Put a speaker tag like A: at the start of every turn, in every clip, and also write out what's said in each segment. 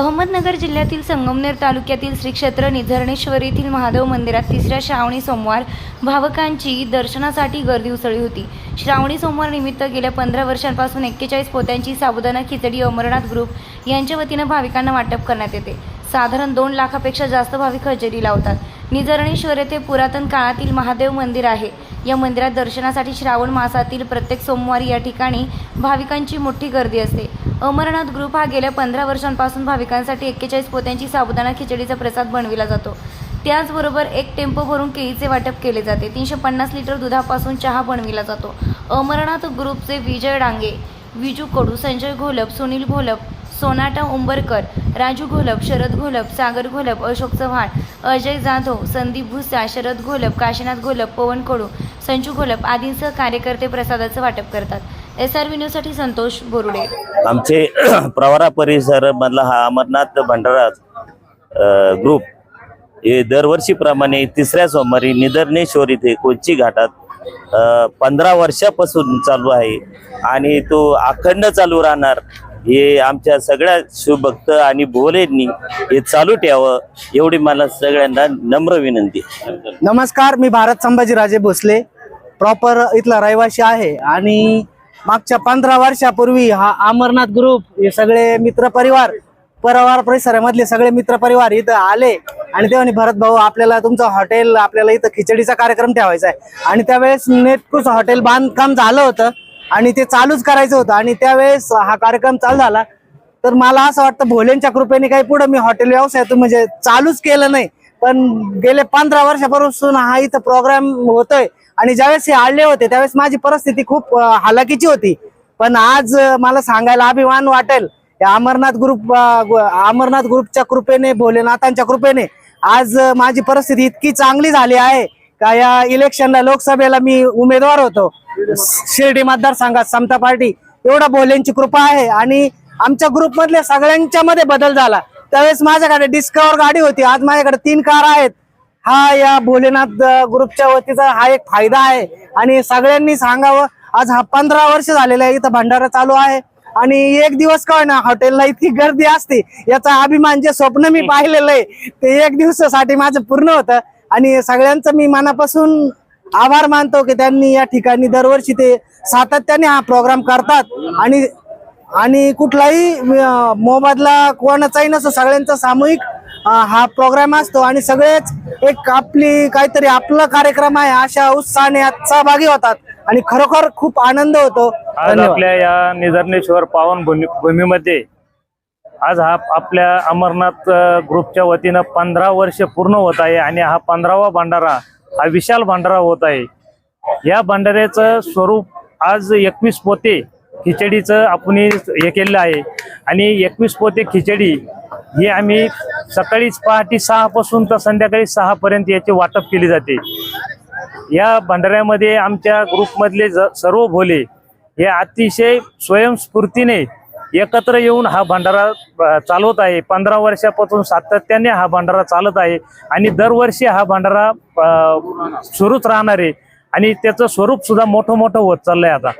A: अहमदनगर जिल्ह्यातील संगमनेर तालुक्यातील श्री क्षेत्र निधरणेश्वर येथील महादेव मंदिरात तिसऱ्या श्रावणी सोमवार भावकांची दर्शनासाठी गर्दी उसळली होती. श्रावणी सोमवार निमित्त गेल्या पंधरा वर्षांपासून एक्केचाळीस पोत्यांची साबुदाणा खिचडी अमरनाथ ग्रुप यांच्या वतीनं भाविकांना वाटप करण्यात येते. साधारण दोन लाखापेक्षा जास्त भाविक हजेरी लावतात. निधरणेश्वर येथे पुरातन काळातील महादेव मंदिर आहे. या मंदिरात दर्शनासाठी श्रावण मासातील प्रत्येक सोमवारी या ठिकाणी भाविकांची मोठी गर्दी असते. अमरनाथ ग्रुप हा गेल्या पंधरा वर्षांपासून भाविकांसाठी एक्केचाळीस पोत्यांची साबुदाणा खिचडीचा प्रसाद बनविला जातो. त्याचबरोबर एक टेम्पो भरून केळीचे वाटप केले जाते. तीनशे पन्नास लिटर दुधापासून चहा बनविला जातो. अमरनाथ ग्रुपचे विजय डांगे विजू कडू संजय घोलप सुनील घोलप सोनाटा उंबरकर राजू घोलप शरद घोलप सागर घोलप अशोक चव्हाण अजय जाधव संदीप भुसा शरद घोलप काशीनाथ घोलप पवन कडू संजू घोलप आदींसह कार्यकर्ते प्रसादाचं वाटप करतात. एस आर न्यूजसाठी संतोष बोरुडे.
B: आमचे प्रवारा परिसर मधला हा अमरनाथ भंडारा ग्रुप हे दरवर्षीप्रमाणे तिसऱ्या सोमवारी निदर्णेश्वर इथे कोची घाटात पंधरा वर्षापासून चालू आहे. आणि तो अखंड चालू राहणार. हे आमच्या सगळ्या शिवभक्त आणि भोलेंनी हे चालू ठेवावं एवढी मला सगळ्यांना नम्र विनंती.
C: नमस्कार मी भारत संभाजीराजे भोसले. प्रॉपर इथला रहिवासी आहे आणि मागच्या पंधरा वर्षापूर्वी हा अमरनाथ ग्रुप हे सगळे मित्र परिवार परिवार परिसरामधले सगळे मित्र परिवार इथं आले आणि तेव्हा भरत भाऊ आपल्याला तुमचं हॉटेल आपल्याला इथं खिचडीचा कार्यक्रम ठेवायचा आहे. आणि त्यावेळेस नेटकूच हॉटेल बांधकाम झालं होतं. आणि ते चालूच करायचं होतं. आणि त्यावेळेस हा कार्यक्रम चालू झाला. तर मला असं वाटतं भोलेंच्या कृपेने काही पुढे मी हॉटेल व्यवसायातून म्हणजे चालूच केलं नाही. पण गेले पंधरा वर्षापासून हा इथं प्रोग्राम होतोय. आणि ज्यावेळेस हे आणले होते त्यावेळेस माझी परिस्थिती खूप हालाकीची होती. पण आज मला सांगायला अभिमान वाटेल या अमरनाथ ग्रुप अमरनाथ ग्रुपच्या कृपेने भोलेनाथांच्या कृपेने आज माझी परिस्थिती इतकी चांगली झाली आहे. का या इलेक्शनला लोकसभेला मी उमेदवार होतो. शिर्डी मतदारसंघात समता पार्टी. एवढा भोलेंची कृपा आहे आणि आमच्या ग्रुप मधल्या सगळ्यांच्या मध्ये बदल झाला. त्यावेळेस माझ्याकडे डिस्कवर गाडी होती. आज माझ्याकडे तीन कार आहेत. हा या भोलेनाथ ग्रुपच्या वतीचा हा एक फायदा आहे. आणि सगळ्यांनी सांगावं आज हा पंधरा वर्ष झालेला आहे. इथं भंडारा चालू आहे. आणि एक दिवस काय ना हॉटेलला इतकी गर्दी असते. याचा अभिमान जे स्वप्न मी पाहिलेलं आहे ते एक दिवसासाठी माझं पूर्ण होतं. आणि सगळ्यांचं मी मनापासून आभार मानतो की त्यांनी या ठिकाणी दरवर्षी ते सातत्याने हा प्रोग्राम करतात. आणि आणि कुठलाही मोबदला कोणाचाही नसतो सगळ्यांचा सामूहिक हा प्रोग्राम असतो. आणि सगळेच एक आपली काहीतरी आपला कार्यक्रम आहे अशा उत्साहाने सहभागी होतात. आणि खरोखर खूप आनंद होतो.
D: आपल्या या निधरणेश्वर पावन भूमी भूमीमध्ये आज हा आपल्या अमरनाथ ग्रुपच्या वतीनं पंधरा वर्ष पूर्ण होत आहे आणि हा पंधरावा भांडारा हा विशाल भांडारा होत आहे. या भांडाऱ्याचं स्वरूप आज एकवीस पोते खिचडीचं आपण हे केलेलं आहे. आणि एकवीस पोते खिचडी ही आम्ही सकाळीच पहाटे सहापासून तर संध्याकाळी सहापर्यंत याचे वाटप केली जाते. या भंडाऱ्यामध्ये आमच्या ग्रुपमधले ज सर्व भोले हे अतिशय स्वयंस्फूर्तीने एकत्र येऊन हा भंडारा चालवत आहे. पंधरा वर्षापासून सातत्याने हा भंडारा चालत आहे आणि दरवर्षी हा भंडारा सुरूच राहणार आहे. आणि त्याचं स्वरूप सुद्धा मोठं मोठं होत चाललंय आता.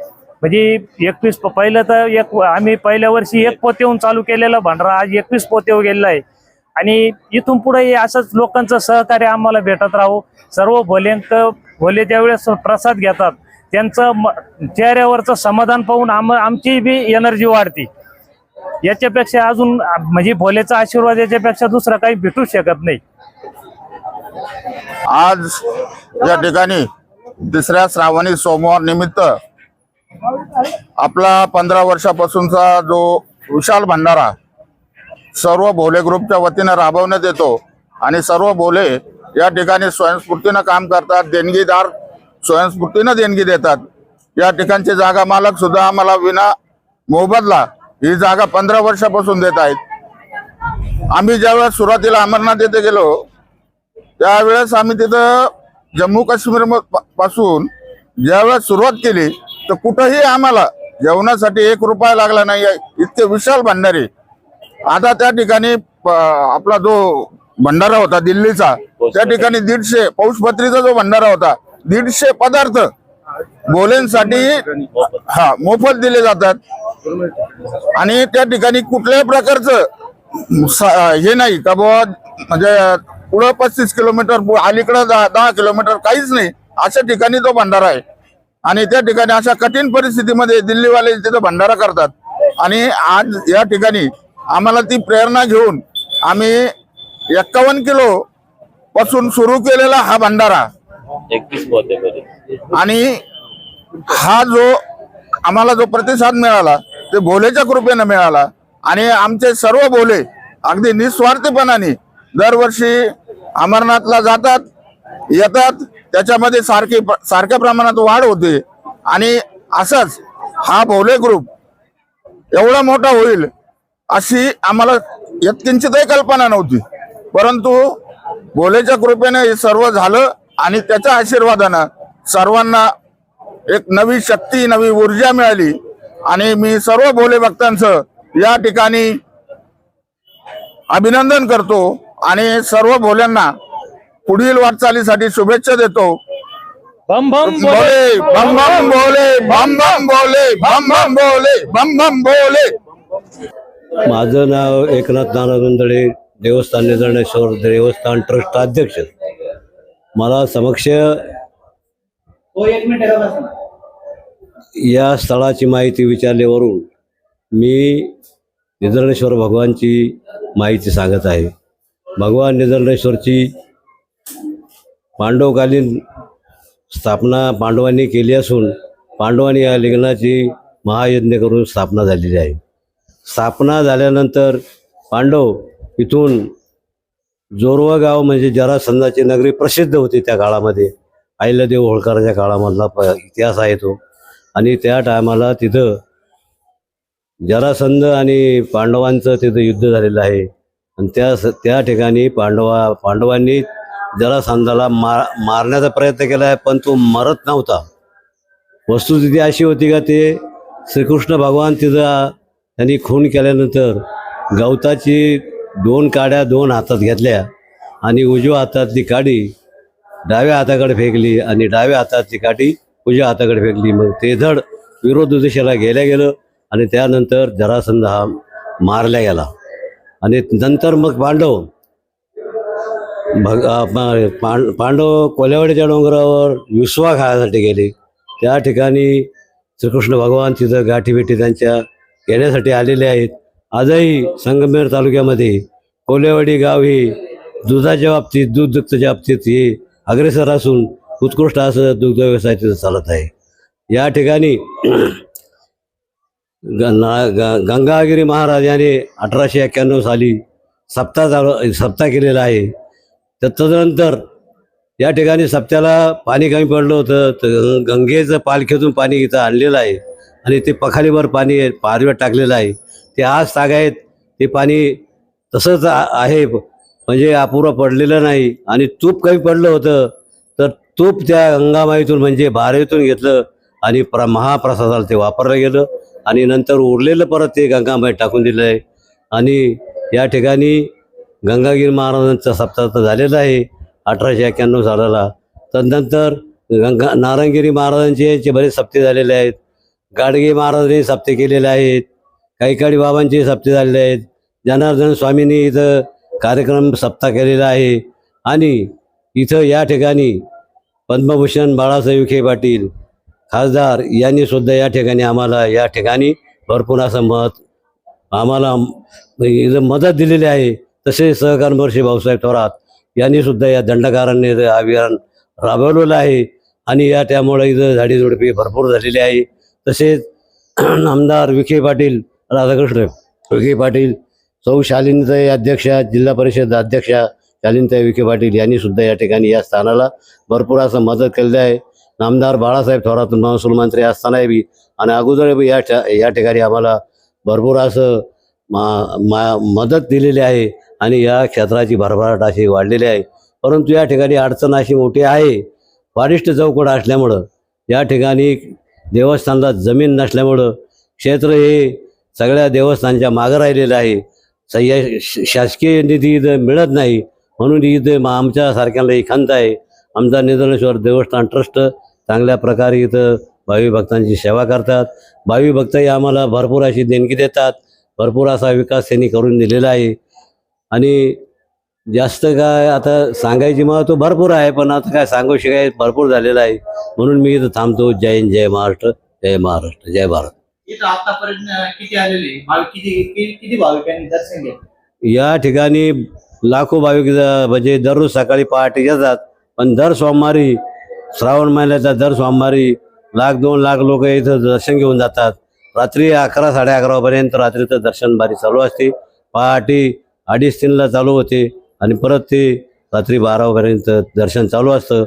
D: म्हणजे एकवीस पहिलं तर एक आम्ही पहिल्या वर्षी एक पोतेहून चालू केलेला भंडारा आज एकवीस पोतेवर गेलेला आहे. आणि इथून पुढे असंच लोकांचं सहकार्य आम्हाला भेटत राहू. सर्व भोलेंक भोले ज्यावेळेस प्रसाद घेतात त्यांचं म- चेहऱ्यावरचं समाधान पाहून आम आमची बी एनर्जी वाढते. याच्यापेक्षा अजून म्हणजे भोलेचा आशीर्वाद याच्यापेक्षा दुसरा काही भेटू शकत नाही.
E: आज या ठिकाणी तिसऱ्या श्रावणी सोमवार निमित्त आपला पंधरा वर्षापासूनचा जो विशाल भंडारा सर्व भोले ग्रुपच्या वतीनं राबवण्यात येतो आणि सर्व भोले या ठिकाणी स्वयंस्फूर्तीनं काम करतात देणगीदार स्वयंस्फूर्तीनं देणगी देतात. या ठिकाणचे जागा मालक सुद्धा आम्हाला विना मोबदला ही जागा पंधरा वर्षापासून देत आहेत. आम्ही ज्यावेळेस सुरुवातीला अमरनाथ येथे गेलो त्यावेळेस आम्ही तिथं जम्मू काश्मीरपासून ज्यावेळेस सुरुवात केली तर कुठंही आम्हाला जेवणासाठी एक रुपया लागला नाही. इतके विशाल भंडारे. आता त्या ठिकाणी प- आपला जो भंडारा होता दिल्लीचा त्या ठिकाणी दीडशे पौषपत्रीचा जो भंडारा होता दीडशे पदार्थ बोलेंसाठी हा मोफत दिले जातात. आणि त्या ठिकाणी कुठल्याही प्रकारचं हे नाही का बुवा म्हणजे पुढं पस्तीस किलोमीटर अलीकडं दहा दहा किलोमीटर काहीच नाही. अशा ठिकाणी तो भंडारा आहे. आणि त्या ठिकाणी अशा कठीण परिस्थितीमध्ये दिल्लीवाले तिथं भंडारा करतात. आणि आज या ठिकाणी आम्हाला ती प्रेरणा घेऊन आम्ही एक्कावन्न किलो पासून सुरू केलेला हा भंडारा.
B: एकवीस
E: आणि हा जो आम्हाला जो प्रतिसाद मिळाला ते भोलेच्या कृपेनं मिळाला. आणि आमचे सर्व भोले अगदी निस्वार्थीपणाने दरवर्षी अमरनाथला जातात येतात. त्याच्यामध्ये सारखी सारख्या प्रमाणात वाढ होते. आणि असंच हा भोले ग्रुप एवढा मोठा होईल अशी आम्हाला यत्किंचितही कल्पना नव्हती. परंतु भोलेच्या कृपेने हे सर्व झालं आणि त्याच्या आशीर्वादानं सर्वांना एक नवी शक्ती नवी ऊर्जा मिळाली. आणि मी सर्व भोले भक्तांचं या ठिकाणी अभिनंदन करतो आणि सर्व भोल्यांना पुढील वाटचालीसाठी शुभेच्छा देतो.
D: बम बम
E: भोले बम बम भोले बम बम भोले बम बम भोले बम बम भोले.
F: माझं नाव एकनाथ गुंदळे देवस्थान निर्णयश्वर देवस्थान ट्रस्ट अध्यक्ष. मला समक्ष या स्थळाची माहिती विचारल्यावरून मी निधर्णेश्वर भगवानची माहिती सांगत आहे. भगवान निधर्णेश्वरची पांडवकालीन स्थापना पांडवांनी केली असून पांडवांनी या लिंगणाची महायज्ञ करून स्थापना झालेली आहे. स्थापना झाल्यानंतर पांडव इथून जोरवा गाव म्हणजे जरासंधाची नगरी प्रसिद्ध होती त्या काळामध्ये. अहिल्यादेव होळकरांच्या काळामधला प इतिहास आहे तो. आणि त्या टायमाला तिथं जरासंध आणि पांडवांचं तिथं युद्ध झालेलं आहे. आणि त्या स- त्या ठिकाणी पांडवा पांडवांनी जरासंधाला मार मारण्याचा प्रयत्न केला आहे पण तो मरत नव्हता. वस्तुस्थिती अशी होती का ते श्रीकृष्ण भगवान तिथं त्यांनी खून केल्यानंतर गवताची दोन काड्या दोन हातात घेतल्या आणि उजव्या हातातली काडी डाव्या हाताकडे फेकली आणि डाव्या हाताची काठी उजव्या हाताकडे फेकली. मग ते धड विरोध दिशेला गेल्या गेलं आणि त्यानंतर जरासंध हा मारला गेला. आणि नंतर मग पांडव भग अ, पांडव कोल्यावाडीच्या डोंगरावर विश्वा खाण्यासाठी गेले. त्या ठिकाणी श्रीकृष्ण भगवान तिथं गाठीभेटी त्यांच्या येण्यासाठी आलेले आहेत. आजही संगमेर तालुक्यामध्ये कोल्यावडी गाव ही दुधाच्या बाबतीत दूध दुग्धच्या बाबतीत हे अग्रेसर असून उत्कृष्ट असं दुग्ध व्यवसाय तिथं चालत आहे. या ठिकाणी ग- गंगागिरी महाराज यांनी अठराशे एक्क्याण्णव साली सप्ताह चालू सप्ताह केलेला आहे. तर तदनंतर या ठिकाणी सप्त्याला पाणी कमी पडलं होतं. तर गंगेचं पालखीतून पाणी इथं आणलेलं आहे आणि ते पखालीवर पाणी पारव्यात टाकलेलं आहे. ते आज ताग आहेत. ते पाणी तसंच आहे. म्हणजे अपुरं पडलेलं नाही. आणि तूप कमी पडलं होतं तर तूप त्या गंगामाईतून म्हणजे बारेतून घेतलं आणि प्र महाप्रसादाला ते वापरलं गेलं. आणि नंतर उरलेलं परत ते गंगामाई टाकून दिलं आहे आणि या ठिकाणी गंगागिरी महाराजांचा सप्ताह झालेला आहे अठराशे एक्क्याण्णव सालाला. तदनंतर गंगा नारायणगिरी महाराजांचे बरेच सप्ते झालेले आहेत. गाडगे महाराजांनी सप्ते केलेले आहेत. काही काळी बाबांचे सप्ते झालेले आहेत. जनार्दन स्वामींनी इथं कार्यक्रम सप्ताह केलेला आहे. आणि इथं या ठिकाणी पद्मभूषण बाळासाहेब विखे पाटील खासदार यांनी सुद्धा या ठिकाणी आम्हाला या ठिकाणी भरपूर असं मत आम्हाला इथं मदत दिलेली आहे. तसेच सहकार महर्षी भाऊसाहेब थोरात यांनी सुद्धा या दंडकारांनी अभियान राबवलेलं आहे. आणि या त्यामुळे इथं झाडीझुडपी भरपूर झालेली आहे. तसेच आमदार विखे पाटील राधाकृष्ण विखे पाटील सौ शालिनीताई अध्यक्षा जिल्हा परिषद अध्यक्षा शालिनीताई विखे पाटील यांनी सुद्धा या ठिकाणी या स्थानाला भरपूर असं मदत केलेलं आहे. नामदार बाळासाहेब थोरात महसूल मंत्री असताना बी आणि अगोदर बी या या ठिकाणी आम्हाला भरपूर असं मा मा मदत दिलेली आहे आणि या क्षेत्राची भरभराट अशी वाढलेली आहे. परंतु या ठिकाणी अडचण अशी मोठी आहे. वारिष्ठ चौकट असल्यामुळं या ठिकाणी देवस्थानाला जमीन नसल्यामुळं क्षेत्र हे सगळ्या देवस्थानच्या मागं राहिलेलं आहे. सह्या श- शासकीय निधी इथं मिळत नाही. म्हणून इथं मा- आमच्यासारख्याला ही खंत आहे. आमचा निधनेश्वर देवस्थान ट्रस्ट चांगल्या प्रकारे इथं भावी भक्तांची सेवा करतात. भावी भक्तही आम्हाला भरपूर अशी देणगी देतात. भरपूर असा विकास त्यांनी करून दिलेला आहे. आणि जास्त काय आता सांगायची महत्त्व भरपूर आहे पण आता काय सांगू शिकाय भरपूर झालेलं आहे. म्हणून मी इथं थांबतो. जय हिंद जय महाराष्ट्र जय महाराष्ट्र जय भारत.
C: इथं आतापर्यंत किती आलेले भाविक किती किती किती भाविकांनी दर्शन घेतलं?
F: या ठिकाणी लाखो भाविक ज- म्हणजे दररोज सकाळी पहाटे येतात. पण दर सोमवारी श्रावण महिन्याचा दर सोमवारी लाख दोन लाख लोक इथं दर्शन घेऊन जातात. रात्री अकरा साडे अकरापर्यंत रात्रीचं दर्शन बारी चालू असते. पहाटे अडीच तीनला चालू होते. आणि परत ते रात्री बारापर्यंत दर्शन चालू असतं.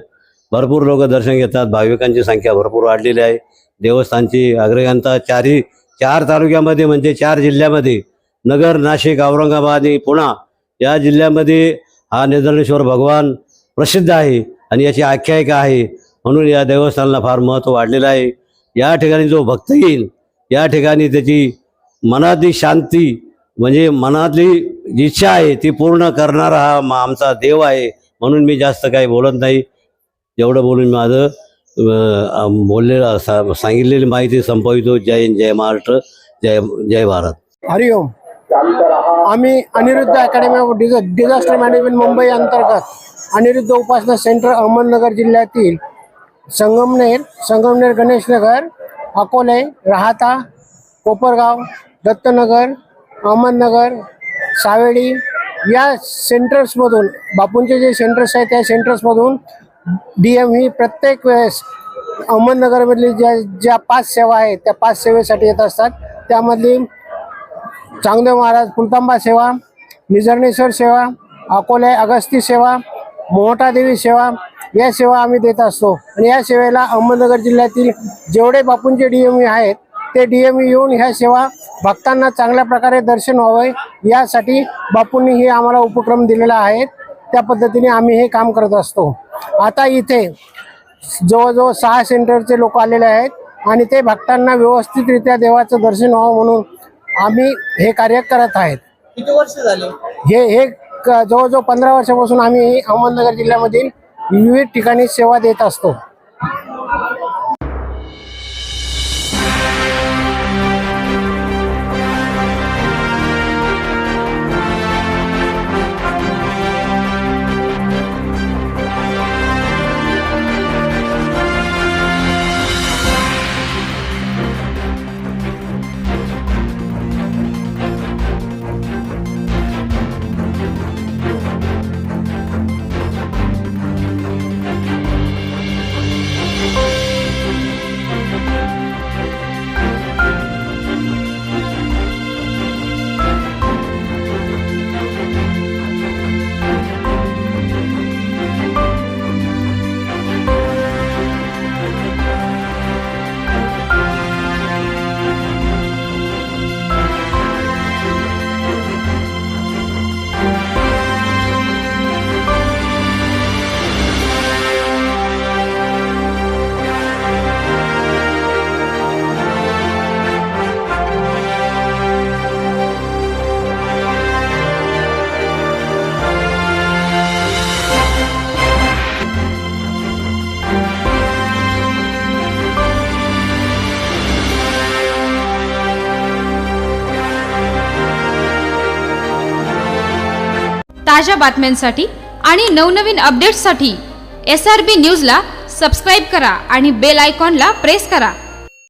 F: भरपूर लोक दर्शन घेतात. भाविकांची संख्या भरपूर वाढलेली आहे. देवस्थानची अग्रगंता चारही चार तालुक्यामध्ये म्हणजे चार जिल्ह्यामध्ये नगर नाशिक औरंगाबाद आणि पुणा या जिल्ह्यामध्ये हा निधनेश्वर भगवान प्रसिद्ध आहे आणि याची आख्यायिका आहे. म्हणून या देवस्थानाला फार महत्त्व वाढलेलं आहे. या ठिकाणी जो भक्त येईल या ठिकाणी त्याची मनातली शांती म्हणजे मनातली जी इच्छा आहे ती पूर्ण करणारा हा आमचा देव आहे. म्हणून मी जास्त काही बोलत नाही. एवढं बोलून माझं बोललेलं सा- सांगितलेली माहिती संपवितो. जय जय महाराष्ट्र जय जय भारत.
G: हरिओम आम्ही Aniruddha academy of dis disaster management Mumbai अंतर्गत अनिरुद्ध उपासना सेंटर अहमदनगर जिल्ह्यातील संगमनेर संगमनेर गणेशनगर अकोले राहता कोपरगाव दत्तनगर अहमदनगर सावेडी या सेंटर्समधून बापूंचे जे सेंटर्स आहेत त्या सेंटर्समधून डी एम ही प्रत्येक वेळेस अहमदनगरमधली ज्या ज्या पाच सेवा आहेत त्या पाच सेवेसाठी येत असतात. त्यामधली चांगदेव महाराज पुलतांबा सेवा निझरणेश्वर सेवा अकोले अगस्ती सेवा मोहटादेवी सेवा या सेवा आम्ही देत असतो. आणि या सेवेला अहमदनगर जिल्ह्यातील जेवढे बापूंचे डी एम आहेत ते डी एम येऊन ह्या सेवा भक्तांना चांगल्या प्रकारे दर्शन व्हावे यासाठी बापूंनी हे आम्हाला उपक्रम दिलेला आहे. त्या पद्धतीने आम्ही हे काम करत असतो. आता इथे जवळजवळ सहा सेंटरचे लोक आलेले आहेत आणि ते भक्तांना व्यवस्थितरित्या देवाचं दर्शन व्हावं म्हणून आम्ही हे कार्य करत आहेत.
C: किती वर्ष झाले?
G: हे हे जवळजवळ पंधरा वर्षापासून आम्ही अहमदनगर जिल्ह्यामधील विविध ठिकाणी सेवा देत असतो.
H: ताज्या बातम्यांसाठी आणि नवनवीन अपडेट्ससाठी एस आर बी न्यूजला सबस्क्राईब करा आणि बेल आयकॉनला प्रेस करा.